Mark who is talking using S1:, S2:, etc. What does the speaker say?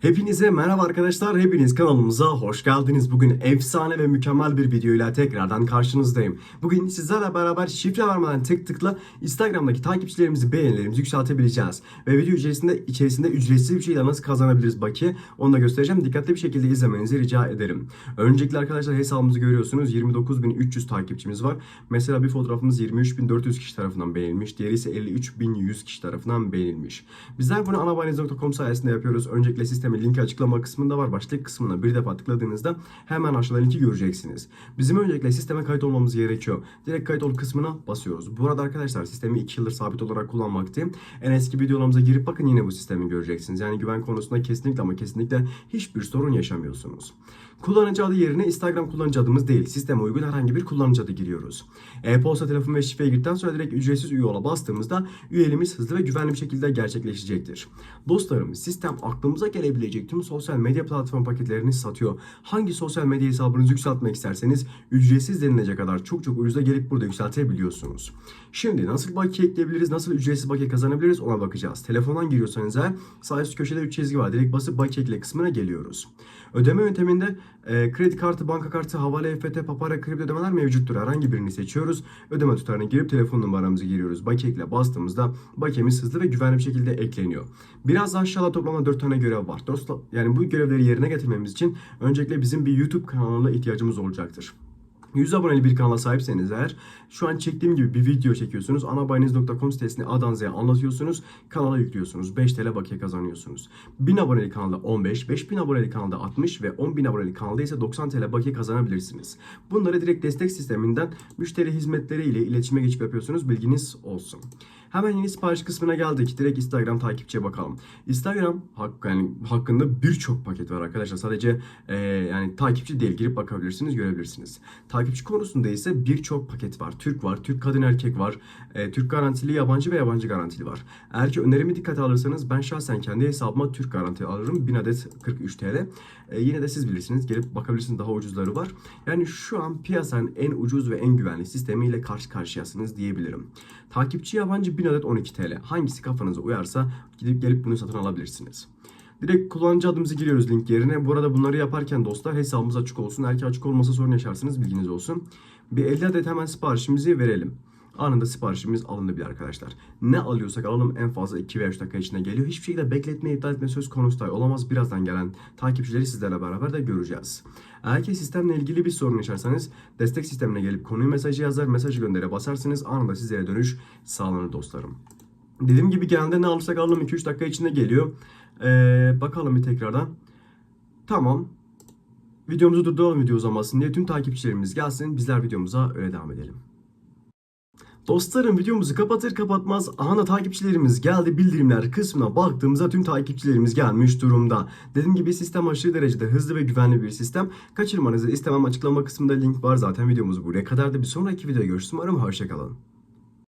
S1: Hepinize merhaba arkadaşlar. Hepiniz kanalımıza hoş geldiniz. Bugün efsane ve mükemmel bir videoyla tekrardan karşınızdayım. Bugün sizlerle beraber şifre vermeden tık tıkla Instagram'daki takipçilerimizi, beğenilerimizi yükseltebileceğiz. Ve video içerisinde içerisinde ücretsiz bir şeyle nasıl kazanabiliriz Baki onu da göstereceğim. Dikkatli bir şekilde izlemenizi rica ederim. Öncelikle arkadaşlar hesabımızı görüyorsunuz. 29.300 takipçimiz var. Mesela bir fotoğrafımız 23.400 kişi tarafından beğenilmiş. Diğeri ise 53.100 kişi tarafından beğenilmiş. Bizler bunu anabayniz.com sayesinde yapıyoruz. Öncelikle sistemin linki açıklama kısmında var. Başlık kısmına bir defa tıkladığınızda hemen aşağıda linki göreceksiniz. Bizim öncelikle sisteme kayıt olmamız gerekiyor. Direkt kayıt ol kısmına basıyoruz. Bu arada arkadaşlar sistemi 2 yıldır sabit olarak kullanmaktayım. En eski videolarımıza girip bakın yine bu sistemi göreceksiniz. Yani güven konusunda kesinlikle ama kesinlikle hiçbir sorun yaşamıyorsunuz. Kullanıcı adı yerine Instagram kullanıcı adımız değil, sisteme uygun herhangi bir kullanıcı adı giriyoruz. E-posta, telefon ve şifreye girdikten sonra direkt ücretsiz üye ola bastığımızda üyeliğimiz hızlı ve güvenli bir şekilde gerçekleşecektir. Dostlarım, sistem aklımıza gelebilecek tüm sosyal medya platform paketlerini satıyor. Hangi sosyal medya hesabınızı yükseltmek isterseniz ücretsiz denilecek kadar çok çok ucuza gelip burada yükseltebiliyorsunuz. Şimdi nasıl bakiye ekleyebiliriz, nasıl ücretsiz bakiye kazanabiliriz ona bakacağız. Telefondan giriyorsanız eğer sağ üst köşede 3 çizgi var. Direkt basıp bakiye ekle kısmına geliyoruz. Ödeme yönteminde e, kredi kartı, banka kartı, havale, EFT, papara, kripto ödemeler mevcuttur. Herhangi birini seçiyoruz. Ödeme tutarına girip telefon numaramızı giriyoruz. Bakiye ekle bastığımızda bakiyemiz hızlı ve güvenli bir şekilde ekleniyor. Biraz aşağıda toplamda 4 tane görev var. Dostlar, yani bu görevleri yerine getirmemiz için öncelikle bizim bir YouTube kanalına ihtiyacımız olacaktır. 100 aboneli bir kanala sahipseniz eğer şu an çektiğim gibi bir video çekiyorsunuz. Anabayniz.com sitesini A'dan Z'ye anlatıyorsunuz. Kanala yüklüyorsunuz. 5 TL bakiye kazanıyorsunuz. 1000 aboneli kanalda 15, 5000 aboneli kanalda 60 ve 10.000 aboneli kanalda ise 90 TL bakiye kazanabilirsiniz. Bunları direkt destek sisteminden müşteri hizmetleri ile iletişime geçip yapıyorsunuz. Bilginiz olsun. Hemen yeni sipariş kısmına geldik. Direkt Instagram takipçiye bakalım. Instagram hak, yani hakkında birçok paket var arkadaşlar. Sadece e, yani takipçi değil girip bakabilirsiniz, görebilirsiniz. Takipçi konusunda ise birçok paket var. Türk var, Türk kadın erkek var, e, Türk garantili yabancı ve yabancı garantili var. Eğer ki önerimi dikkate alırsanız ben şahsen kendi hesabıma Türk garantili alırım. 1000 adet 43 TL. E, yine de siz bilirsiniz. Gelip bakabilirsiniz daha ucuzları var. Yani şu an piyasanın en ucuz ve en güvenli sistemiyle karşı karşıyasınız diyebilirim. Takipçi yabancı 1000 adet 12 TL. Hangisi kafanıza uyarsa gidip gelip bunu satın alabilirsiniz. Direkt kullanıcı adımızı giriyoruz link yerine. Bu arada bunları yaparken dostlar hesabımız açık olsun. Ki açık olmasa sorun yaşarsınız bilginiz olsun. Bir 50 adet hemen siparişimizi verelim. Anında siparişimiz alındı bile arkadaşlar. Ne alıyorsak alalım en fazla 2 veya 3 dakika içinde geliyor. Hiçbir şekilde bekletme, iptal etme söz konusu dahi olamaz. Birazdan gelen takipçileri sizlerle beraber de göreceğiz. Eğer ki sistemle ilgili bir sorun yaşarsanız destek sistemine gelip konuyu mesajı yazar, mesajı göndere basarsınız. Anında sizlere dönüş sağlanır dostlarım. Dediğim gibi genelde ne alırsak alalım 2-3 dakika içinde geliyor. Ee, bakalım bir tekrardan. Tamam. Videomuzu durduralım video uzamasın diye tüm takipçilerimiz gelsin. Bizler videomuza öyle devam edelim. Dostlarım videomuzu kapatır kapatmaz ana takipçilerimiz geldi bildirimler kısmına baktığımızda tüm takipçilerimiz gelmiş durumda. Dediğim gibi sistem aşırı derecede hızlı ve güvenli bir sistem. Kaçırmanızı istemem açıklama kısmında link var zaten videomuz buraya kadar da bir sonraki videoda görüşürüz. Umarım hoşçakalın.